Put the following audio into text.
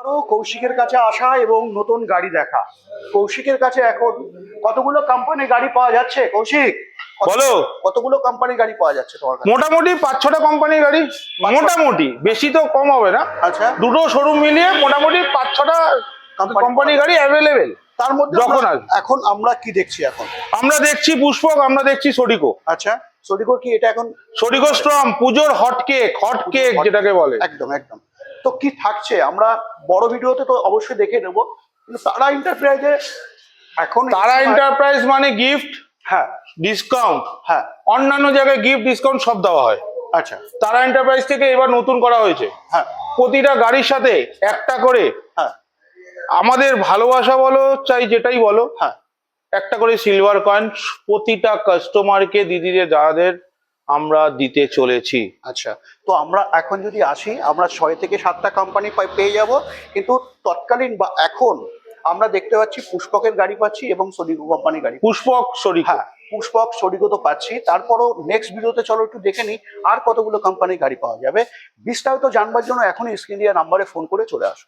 আরও কৌশিকের কাছে আসা এবং নতুন গাড়ি দেখা। কৌশিকের কাছে এখন কতগুলো কোম্পানি গাড়ি পাওয়া যাচ্ছে? কৌশিক বলো। কতগুলো কোম্পানি গাড়ি পাওয়া যাচ্ছে তোমার কাছে? মোটামুটি পাঁচ ছটা কোম্পানির গাড়ি মোটামুটি। বেশি তো কম হবে না। আচ্ছা। দুটো শোরুম মিলিয়ে মোটামুটি পাঁচ ছটা Company- কোম্পানি গাড়ি অ্যাভেলেবেল তার মধ্যে যখন এখন আমরা কি দেখছি এখন? আমরা দেখছি পুষ্পক আমরা দেখছি সডিকো আচ্ছা। সডিকোর কি এটা এখন? সডিকো স্ট্রম পুজোর হট কেক হট কেক যেটাকে বলে। একদম একদম। তো কি থাকছে? আমরা বড় ভিডিওতে তো অবশ্যই দেখে নেব। কিন্তু তারা এন্টারপ্রাইজে এখন তারা এন্টারপ্রাইজ মানে গিফট হ্যাঁ। ডিসকাউন্ট হ্যাঁ। অন্যান্য জায়গায় গিফট ডিসকাউন্ট সব দেওয়া হয়। আচ্ছা। তারা এন্টারপ্রাইজ থেকে এবার নতুন করা হয়েছে। হ্যাঁ। প্রতিটা গাড়ির সাথে একটা করে হ্যাঁ। আমাদের ভালোবাসা বলো চাই যেটাই বলো হ্যাঁ। একটা করে সিলভার কয়েন প্রতিটা কাস্টমারকে দিদিদের যাদের আমরা দিতে চলেছি। আচ্ছা তো আমরা এখন যদি আসি আমরা ছয় থেকে সাতটা কোম্পানি পেয়ে যাব। কিন্তু তৎকালীন বা এখন আমরা দেখতে পাচ্ছি পুষ্পকের গাড়ি পাচ্ছি এবং সডিগো কোম্পানি গাড়ি পুষ্পক সরি হ্যাঁ পুষ্পক সডিগো তো পাচ্ছি। তারপরও নেক্সট ভিডিওতে চলো একটু দেখে নিই আর কতগুলো কোম্পানি গাড়ি পাওয়া যাবে। বিস্তারিত জানবার জন্য এখনই স্ক্রিন দিয়ে নাম্বারে ফোন করে চলে আসো।